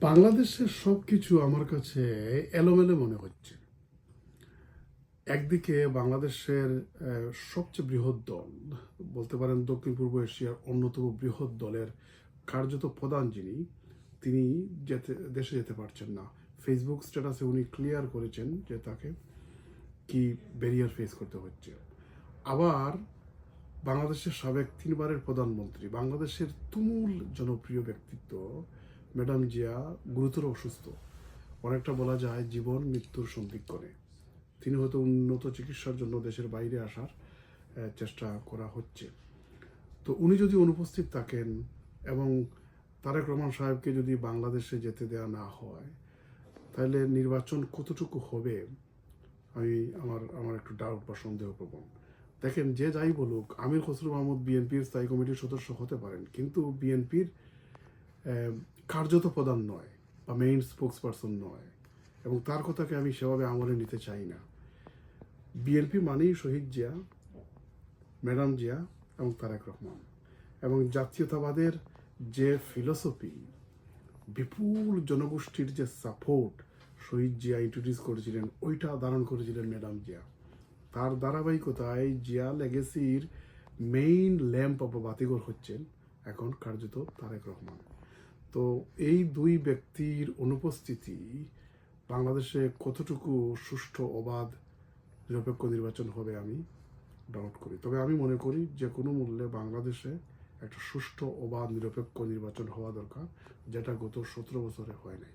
বাংলাদেশের সব কিছু আমার কাছে এলোমেলো মনে হচ্ছে। একদিকে বাংলাদেশের সবচেয়ে বৃহৎ দল, বলতে পারেন দক্ষিণ পূর্ব এশিয়ার অন্যতম বৃহৎ দলের কার্যত প্রধান যিনি, তিনি যেতে, দেশে যেতে পারছেন না। ফেসবুক স্ট্যাটাসে উনি ক্লিয়ার করেছেন যে তাকে কি ব্যারিয়ার ফেস করতে হচ্ছে। আবার বাংলাদেশের সাবেক তিনবারের প্রধানমন্ত্রী, বাংলাদেশের তুমুল জনপ্রিয় ব্যক্তিত্ব ম্যাডাম জিয়া গুরুতর অসুস্থ। অনেকটা বলা যায় জীবন মৃত্যুর সন্ধিক্ষণে। তিনি হয়তো উন্নত চিকিৎসার জন্য দেশের বাইরে আসার চেষ্টা করা হচ্ছে। তো উনি যদি অনুপস্থিত থাকেন এবং তারেক রহমান সাহেবকে যদি বাংলাদেশে যেতে দেওয়া না হয়, তাহলে নির্বাচন কতটুকু হবে? আমি আমার আমার একটু ডাউট বা সন্দেহ প্রবণ দেখেন, যে যাই বলুক, আমির খসরু মাহমুদ বিএনপির স্থায়ী কমিটির সদস্য হতে পারেন, কিন্তু বিএনপির কার্যত প্রধান নয় বা মেইন স্পোক্স পারসন নয়। এবং তার কথাকে আমি সেভাবে আমলে নিতে চাই না। বিএনপি মানেই শহীদ জিয়া, ম্যাডাম জিয়া এবং তারেক রহমান। এবং জাতীয়তাবাদের যে ফিলসফি বিপুল জনগোষ্ঠীর যে সাপোর্ট শহীদ জিয়া ইন্ট্রোডিউস করেছিলেন, ওইটা ধারণ করেছিলেন ম্যাডাম জিয়া। তার ধারাবাহিকতায় জিয়া লেগেসির মেইন ল্যাম্প বা বাতিঘর হচ্ছেন এখন কার্যত তারেক রহমান। তো এই দুই ব্যক্তির অনুপস্থিতি বাংলাদেশে কতটুকু সুষ্ঠু, অবাধ, নিরপেক্ষ নির্বাচন হবে আমি ডাউট করি। তবে আমি মনে করি যে কোনো মূল্যে বাংলাদেশে একটা সুষ্ঠু, অবাধ, নিরপেক্ষ নির্বাচন হওয়া দরকার, যেটা গত সতেরো বছরে হয় নাই।